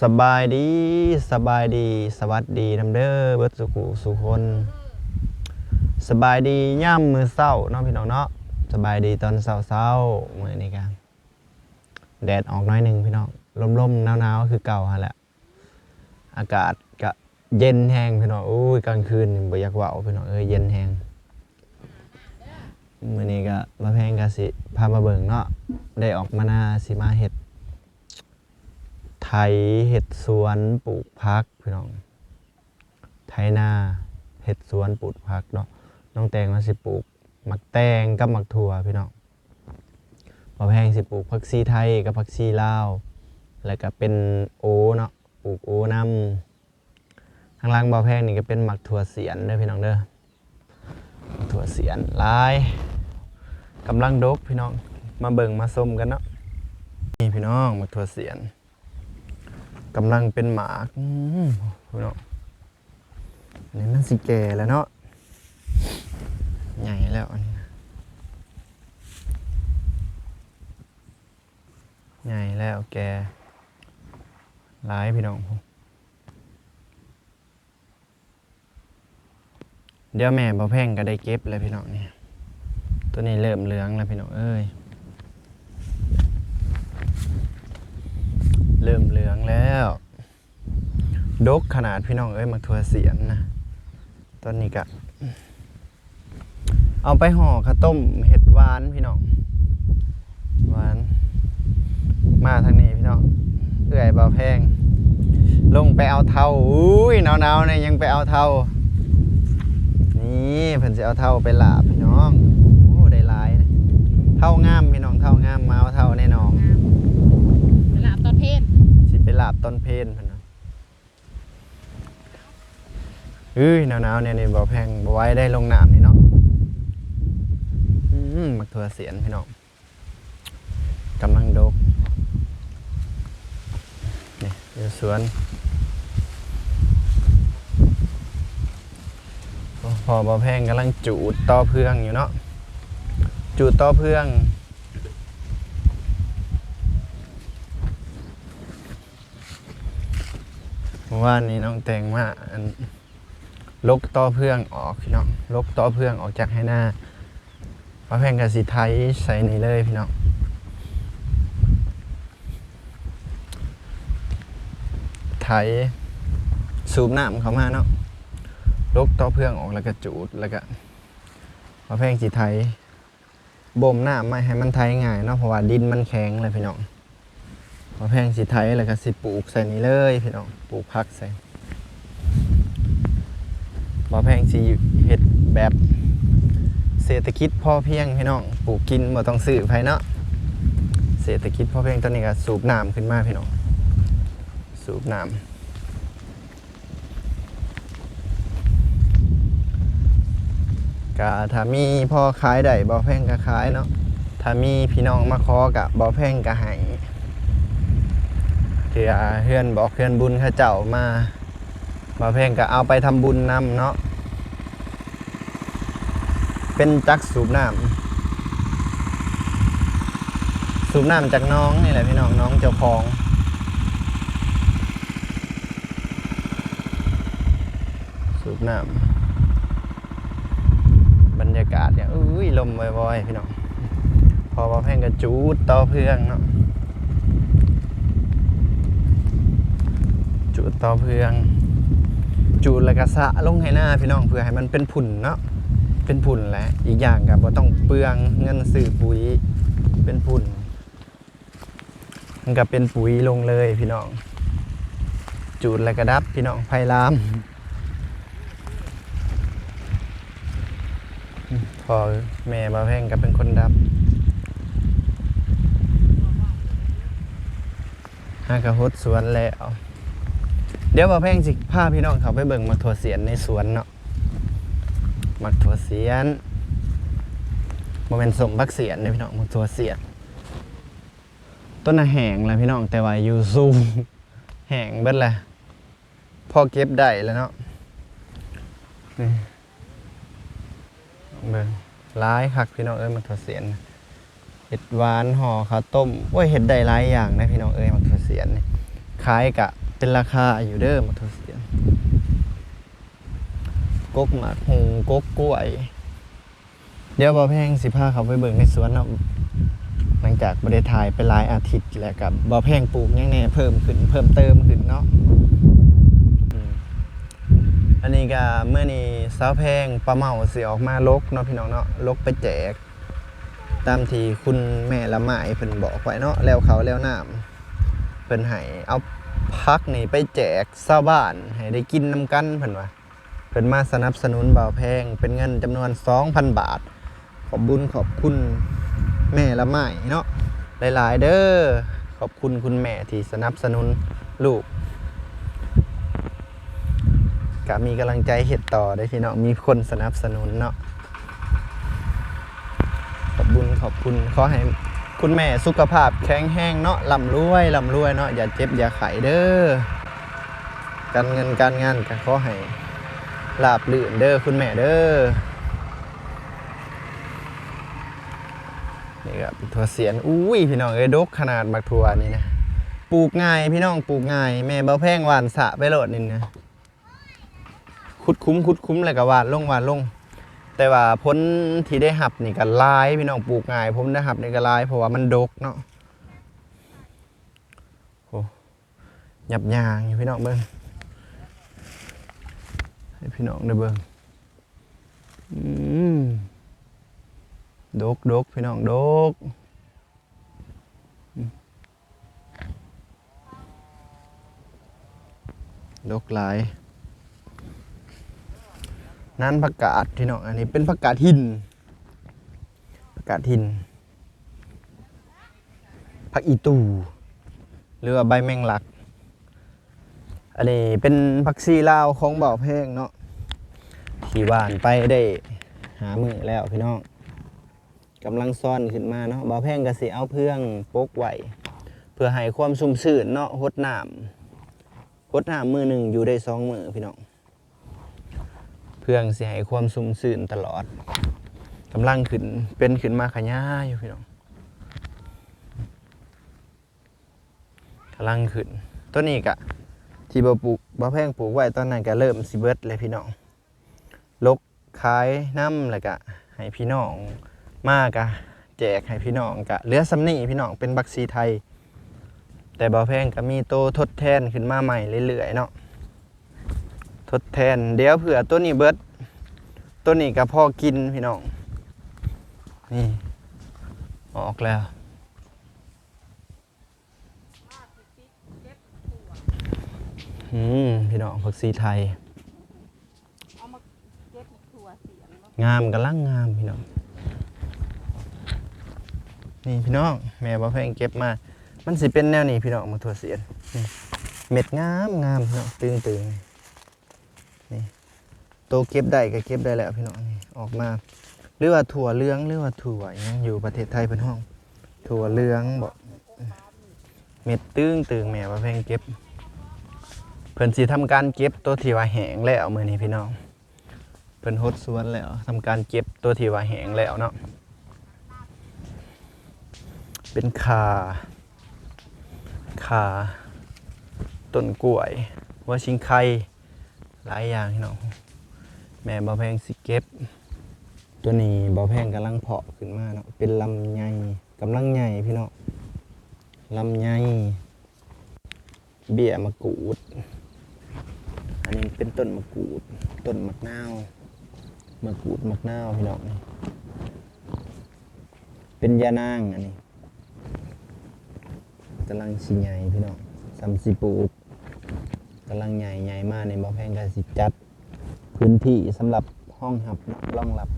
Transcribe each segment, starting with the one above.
สบายดีสบายดี สวัสดีน้ำเด้อเบิดสุขุสุคน สบายดีย่ำมือเศร้าเนาะพี่น้องเนาะสบายดีตอนเศร้าเศร้าๆมื่อนี้กันแดดออกน้อยหนึ่งพี่น้องลมๆหนาวๆคือเก่าฮะแหละอากาศก็เย็นแห้งพี่น้องอุ้ยกลางคืนบ่อยากว่าพี่น้องเอ้ยเย็นแห้งมื่อนี้ก็มาแพงกะสิพามาเบิ่งเนาะได้ออกมาหน้าสิมาเห็ด เห็ดสวนปลูกพักพี่น้อง ไถนาเห็ดสวนปลูกพักเนาะน้องแตงมาสิปลูกหมักแตงกับหมักถั่วพี่น้องบ่แพงสิปลูกผักชีไทยกับผักชีลาว แล้วก็เป็นโอเนาะปลูกโอนำข้างล่างบ่แพงนี่ก็เป็นหมักถั่วเสียนเด้อพี่น้องเด้อถั่วเสียนลายกำลังดกพี่น้องมาเบิ่งมาส้มกันเนาะนี่พี่น้องหมักถั่วเสียน กำลังเป็นหมากอืมพี่น้องอันนี้มันสิแก่แล้วเนาะใหญ่แล้วอันนี้ใหญ่แล้วแกหลายพี่น้องผมเดี๋ยวแม่บ่แพ่งก็ได้เก็บแล้วพี่น้องเนี่ยตัวนี้เริ่มเหลืองแล้วพี่น้องเอ้ย เริ่มเหลืองแล้ว ดกขนาดพี่น้องเอ้ยมาทัวเสียนนะตอนนี้ก็เอาไปห่อข้าวต้มเห็ดหวานพี่น้องหวาน มาทางนี้พี่น้องเอื่อยเบาแพง ลงไปเอาเท่าอุ้ยหนาวๆเนี่ยยังไปเอาเท่านี่เพิ่นจะเอาเท่าไปลาบพี่น้องโอ้ได้หลายนะเท่างามพี่น้องเท่างามมาเอาเท่าแน่นอนเวลาตอนเพลนสิไป ลาบต้นเพนพุ่นนะเอ้ยหนาวๆเนี่ยนี่บ่แพงบ่ไว้ได้ลงน้ำนี่เนาะอืมมักถั่วเสียนพี่น้องกำลังดกนี่อยู่สวนพอบ่แพงกำลังจูดต่อเพื่องอยู่เนาะจูดต่อเพื่อง มื่อวานนี้น้องแตงมาอันลกต่อเพื่องออกพี่น้องลกต่อเพื่องออกจากให้หน้าพระแพงกับสีไทยใส่นี่เลยพี่น้องไทยสูบน้ำเข้ามาเนาะลกต่อเพื่องออกแล้วก็จูดแล้วก็พระแพงสีไทยบ่มน้ำไม่ให้มันไทยง่ายเนาะเพราะว่าดินมันแข็งเลยพี่น้อง พอแพงสิไทยแล้วก็สิปลูกใส่นี่เลยพี่น้องปลูกพักใส่พอแพงสิเฮ็ดแบบเศรษฐกิจพอเพียงพี่น้องปลูกกินบ่ต้องซื้อไผเนาะเศรษฐกิจพอเพียงตอนนี้ก็สูบน้ำขึ้นมาพี่น้องสูบน้ำก็ถ้ามีพ่อขายได้บ่แพงก็ขายเนาะถ้ามีพี่น้องมาขอก็บ่แพงก็ให้ เถื่เพื่อนบอกเพื่อนบุญข้าเจ้ามามาเพลงก็เอาไปทำบุญนำเนาะเป็นจักสูบน้ำสูบน้ำจากน้องนี่แหละพี่น้องน้องเจ้าของสูบน้ำบรรยากาศเนี่ยอุ้ยลมบ่อยๆพี่น้องพอมาเพลงก็จูดต่อเพื่องเนาะ จูด ต่อเพื่อง จูดแล้วก็สะลงให้หน้าพี่น้องเพื่อให้มันเป็นผุ่นเนาะเป็นผุ่นแหละอีกอย่างกับบ่ต้องเปลืองเงินซื้อปุ๋ยเป็นผุ่นมันก็เป็นปุ๋ยลงเลยพี่น้อง จูดแล้วก็ดับพี่น้องไฟลามพอแม่บาแพงก็เป็นคนดับหากระหดสวนแล้ว เดี๋ยวมาแพงสิพาพี่น้องเขาไปเบิ่งมักถั่วเสียนในสวนเนาะมักถั่วเสียนโมเมนสมบักเสียนนี่ยพี่น้องมักถั่วเสียน ต้นแห้งแล้วพี่น้องแต่ว่าอยู่สูงแห้งเบิดแหละพอเก็บได้แล้วเนาะนี่เบิ่งร้ายคักพี่น้องเอ้ยมักถั่วเสียนเห็ดหวานห่อข้าวต้มโอ้ยเห็ดได้หลายอย่างนะพี่น้องเอ้ยมักถั่วเสียนขายกะ เป็นราคาอยู่เด้อมาทุเสียนกกหมากหงกกกล้วย เดี๋ยวบ่แพงสิพาเขาไปเบิ่งในสวนเนาะหลังจากบ่ได้ถ่ายไปหลายอาทิตย์แล้วกับบ่แพงปลูกยังแน่เพิ่มขึ้นเพิ่มเติมขึ้นเนาะอันนี้ก็เมื่อนี้สาวแพงปลาเมาเสิออกมาลกเนาะพี่น้องเนาะลกไปแจก ตามที่คุณแม่ละไม้เพิ่นบอกไว้เนาะแล้วเขาแล้วน้ำเพิ่นให้เอา พักนี่ไปแจกชาวบ้าน ให้ได้กินน้ำกันเพิ่นว่าเพิ่นมาสนับสนุนเบาแพง เป็นเงินจำนวน 2,000 บาท ขอบบุญขอบคุณแม่ละไม้เนาะหลาย ๆ เด้อขอบคุณคุณแม่ที่สนับสนุนลูกก็มีกำลังใจเฮ็ดต่อได้พี่น้องมีคนสนับสนุนเนาะขอบคุญขอบคุณขอให้ คุณแม่สุขภาพแข็งแรงเนาะร่ำรวยร่ำรวยเนาะอย่าเจ็บอย่าไข้เด้อการเงินการงานก็ขอให้ลาบลื่นเด้อคุณแม่เด้อนี่ก็เป็นถั่วเสียนอุ้ยพี่น้องเอ้ยดกขนาดบักถั่วนี่นะปลูกง่ายพี่น้องปลูกง่ายแม่เบาแพงหวานสะไปโหลดนี่นะขุดคุ้มขุดคุ้มแล้วก็หวานลงหวานลง แต่ว่าพ้นที่ได้หับนี่ก็ลายพี่น้องปลูกง่ายผมได้หับนี่ก็ลายเพราะว่ามันดกเนาะโอ้หยับยางอยู่พี่น้องเบิ้งให้พี่น้องได้เบิ้งอืมดกดกพี่น้องดกดกลาย นั้นผักกาดพี่น้องอันนี้เป็นผักกาดหินผักกาดหินผักอีตูหรือว่าใบแมงลัก อันนี้เป็นผักซีลาวของบ่าแพงเนาะที่หวานไปได้หามือแล้วพี่น้องกำลังซ่อนขึ้นมาเนาะบ่าแพงก็สิเอาเพื่องปกไหวเพื่อให้ความชุ่มชื้นเนาะหดน้ำหดน้ำมือหนึ่งอยู่ได้สองมือพี่น้อง เพื่องเสิให้ความสุ่มสื่นตลอดกำลังขึ้นเป็นขึ้นมาขย่าอยู่พี่น้องกำลังขึ้นต้นนี้กะที่บ่ปลูกบ่แพงปลูกไว้ตอนนั้นก็เริ่มสิเบิดเลยพี่น้องลกขายน้ำแล้วก็ให้พี่น้องมากะแจกให้พี่น้องกะเหลือสำนีพี่น้องเป็นบักซีไทย แต่บ่แพงก็มีโตทดแทนขึ้นมาใหม่เรื่อยๆเนาะ ดแทน เดี๋ยวเผื่อตัวนี้เบิดตัวนี้ก็พอกินพี่น้อง นี่ ออกแล้ว อืม พี่น้องผักซีไทยเอามก็บถั่วเสียงเนาะลังงามพี่น้อง นี่พี่น้อง แม่บ่แพงเก็บมา มันสิเป็นแนวนี้พี่น้องมาถั่วเสียนเม็ดงามงามพี่น้องตึงตึง นี่โตเก็บได้ก็เก็บได้แล้วพี่น้องนี่ออกมาหรือว่าถั่วเหลืองหรือว่าถั่วอิหยังอยู่ประเทศไทยเป็นห้อง ถั่วเหลืองบอกเม็ดตึงตึงแม่บ่แพงเก็บ เพิ่นสิทำการเก็บตัวที่ว่าแห้งแล้วมื้อนี้พี่น้อง เพิ่นฮดสวนแล้วทำการเก็บตัวที่ว่าแห้งแล้วเนาะเป็นขาขาต้นกล้วยว่าชิงไข่ หลายอย่างพี่น้องแม่บ่แพงสิเก็บ ตัวนี้บ่แพงกำลังเพาะขึ้นมาเนาะเป็นลำไยกำลังใหญ่พี่น้องลำไยเบี้ยมะกรูด อันนี้เป็นต้นมะกรูด ต้นมะนาวมะกรูดมะนาวพี่น้องนี่เป็นยานางอันนี้กำลังสิใหญ่พี่น้องซัมสิปลู กำลังใหญ่ใหญ่มากในบ่อแพงกสิจัด พื้นที่สำหรับห้องหับเนาะรองรับ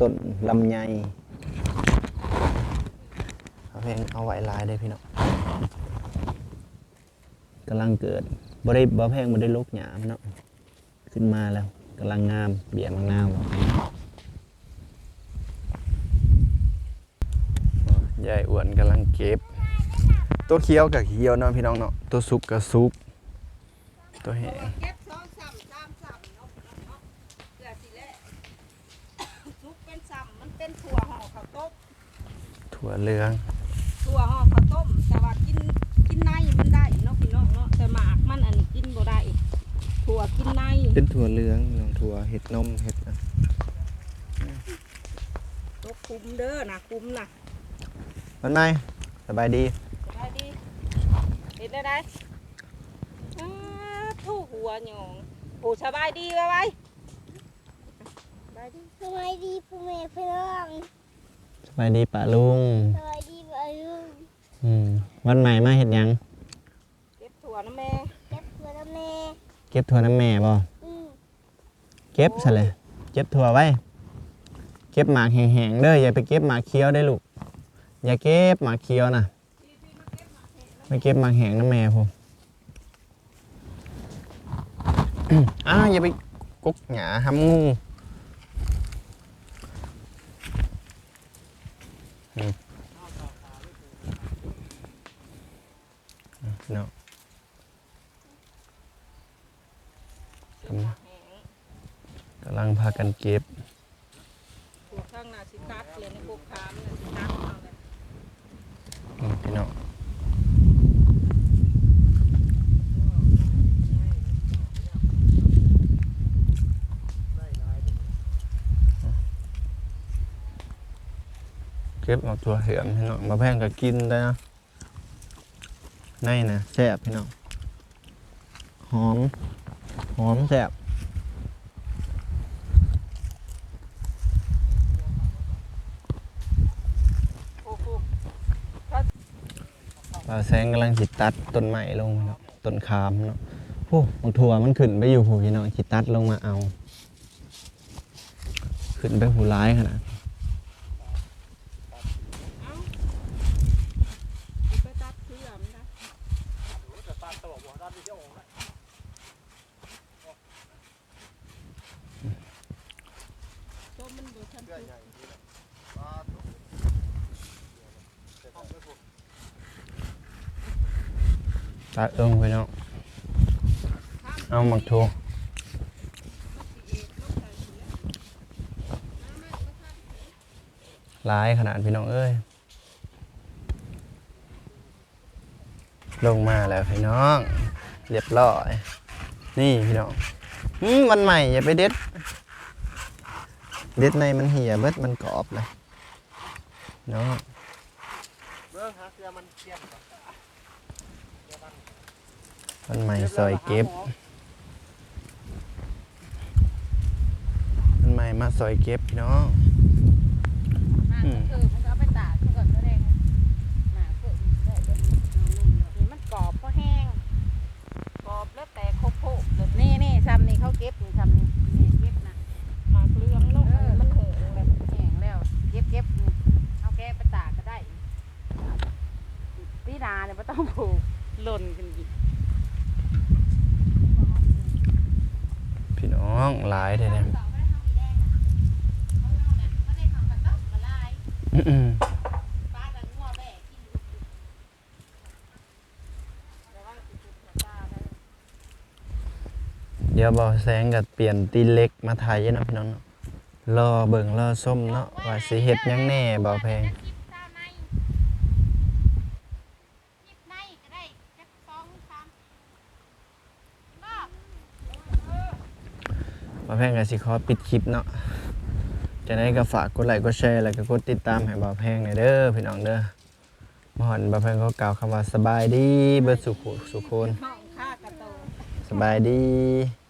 ต้นลำไยบ่อแพงเอาไว้ลายได้พี่น้องกำลังเกิดบ่ได้บ่อแพงบ่ได้ลกหยามเนาะขึ้นมาแล้วกำลังงามเบี่ยมงามยายอ้วนกำลังเก็บ ตัวเคี้ยวกับเคี้ยวเนาะพี่น้องเนาะตัวซุกกับซุก ตัวแห้งเก็บสองซ้ำสามซ้ำเนาะเนาะเกลือสิแหละซุปเป็นซ้ำมันเป็นถั่วห่อข้าวต้มถั่วเหลือง ถั่วห่อข้าวต้ม แต่ว่ากินกิกินในมันได้เนาะพี่น้องเนาะแต่หมากมันอันนี้กินบ่ได้ถั่วกินในเป็นถั่วเหลืองน้องถั่วเห็ดนมเห็ดนะตัวคุมเด้อนะคุมนะวันไหนสบายดีสบายดีเห็นได้ได้อ้าทู่หั วหยองโอ้สบายดีไว้ไว้สบายดีสวัสดีพ่อแม่พี่น้องสบายดีป้าลุงสวัสดีพ่อลุงอืมวันใหม่มาเห็ดหยัง เก็บถั่วนะแม่เก็บตัวแล้วแม่เก็บถั่วน้ำแม่บ่อืมเก็บซะเลยเก็บถั่วไว้ เก็บหมากแห้งๆเด้ออย่าไปเก็บหมากเคี้ยวได้อลูก อย่าเก็บหมากเคี้ยวนะไม่เก็บหมากแห้งน้ำแม่ผม อ้าวอย่าไปกุกหยาทำงูอืมเนาะกำลังแห้งกำลังพากันเก็บถั่วข้างหน้าสิตัดเลยในพวกขามน่ะสิตัดเอาเลยอืมพี่น้อง เก็บเอาตัวเหือมพี่น้องมาแพงก็กินได้นะในนะแซ่บพี่น้องหอมหอมแซ่บปลาแซงกำลังจิตัดต้นไม้ลงพี่น้องต้นคามเนาะโอ้บางถั่วมันขึ้นไปอยู่ผู้พี่น้องจิตัดลงมาเอา ขึ้นไปผู้ร้ายขนาด ไปตัดเสื่อมนะต้นมันบ่ทันสุก ตัดลงพี่น้องเอาหมักถั่วร้ายขนาดพี่น้องเอ้ย ลงมาแล้วพี่น้อง เรียบร้อย นี่พี่น้องมวันใหม่อย่าไปเด็ด เด็ดในมันเหี่ยเบิดมันกรอบเลยเนาะวันใหม่ซอยเก็บวันใหม่มาซอยเก็บพี่น้องมาอืมก็คือมัน ไปตากซะก่อนก็ได้นะมาเพิ่มได้เด้อนี่มันกรอบเพราะแห้งกรอบแล้วแต่คโค่เลยนี่นี่ซ้ำนี่เขาเก็บนี่ซ้ำนี่เก็บนะมาเลืองเนาะมันแห้งเลยแห้งแล้ว เก็บเก็บนี่เอาแกะไปตากก็ได้ปีนาเนี่ยไม่ต้องผูกหล่นกันอีก พี่ น้องหลายเลยเนี่ยอื้อๆเดี๋ยวบอแสงกับเปลี่ยนตีนเล็กมาถ่ายเยอะนะพี่น้องเนาะรอเบิ่งรอส้มเนาะว่าสิเฮ็ดหยังแน่บ่แพง แพงก็สิขอปิดคลิปเนาะจะได้ก็ฝากกดไลค์กดแชร์แล้วก็กดติดตามให้บ่แพงหน่อยเด้อพี่น้องเด้อมาหอนบ่แพงก็กล่าวคำว่าสบายดีเบิดสุขสุขคนห้องค่ากระโตสบายดี